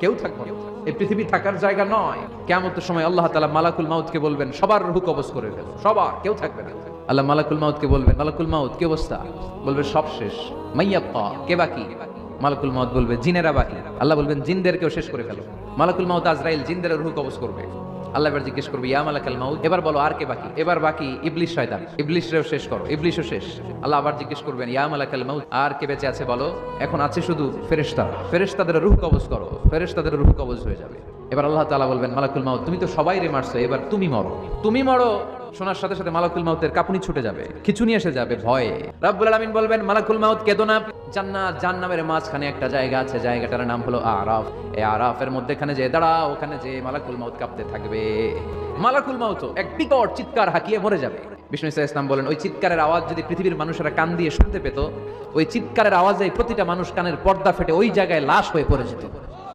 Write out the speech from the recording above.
কেউ থাকবে না। এই পৃথিবী থাকার জায়গা নয়। কেমন সময় আল্লাহ তালা মালাকুল মাউতকে বলবেন, সবার রুহ কবজ করে ফেলো। সবার, কেউ থাকবে না। আল্লাহ মালাকুল মাউতকে বলবেন, মালাকুল মাউদ কি অবস্থা? বলবে, সব শেষ। মাইয়াপ্পা কে বাকি? মালাকুল মাউদ বলবে, জিনেরা বাকি। আল্লাহ বলবেন, জিনদেরকেও শেষ করে ফেলো। মালাকুল মাউদ আজরাইল, জিনদের রুহ কবজ করবে। আল্লাহ এবার জিজ্ঞেস করব, ইয়া মালাকাল মাউদ এবার বলো, আর কে বাকি? এবার বাকি ইবলিশ শয়তান। ইবলিশরেও শেষ করো, ইবলিশও শেষ। আল্লাহ আবার জিজ্ঞেস করবেন, ইয়া মালাকাল মাউদ আর কে বেঁচে আছে বলো? এখন আছে শুধু ফেরেশতা। ফেরেশতাদের রুহ কবজ করো, ফেরেশতাদের রুহ কবজ হয়ে যাবে। এবার আল্লাহ তালা বলবেন, মালাকুল মাউদ তুমি তো সবাই রে মারছো, এবার তুমি মরো। তুমি মরো শোনার সাথে সাথে মালাকুল মাউতের কাপুনি ছুটে যাবে, খিচুনি এসে যাবে ভয়ে। রাব্বুল আলামিন বলবেন, মালাকুল মাউত কেদো না। জান্নাত জান্নামের মাঝখানে একটা জায়গা আছে, জায়গাটার নাম হলো আরাফ। এই আরাফের মধ্যেখানে যে দাঁড়া ওখানে যে মালাকুল মাউত কাঁপতে থাকবে। মালাকুল মাউত এক বিকট চিৎকার হাঁকিয়ে মরে যাবে। বিষ্ণু ইসা ইসলাম বলেন, ওই চিৎকারের আওয়াজ যদি পৃথিবীর মানুষেরা কান দিয়ে শুনতে পেত, ওই চিৎকারের আওয়াজে প্রতিটা মানুষ কানের পর্দা ফেটে ওই জায়গায় লাশ হয়ে পড়ে যেত।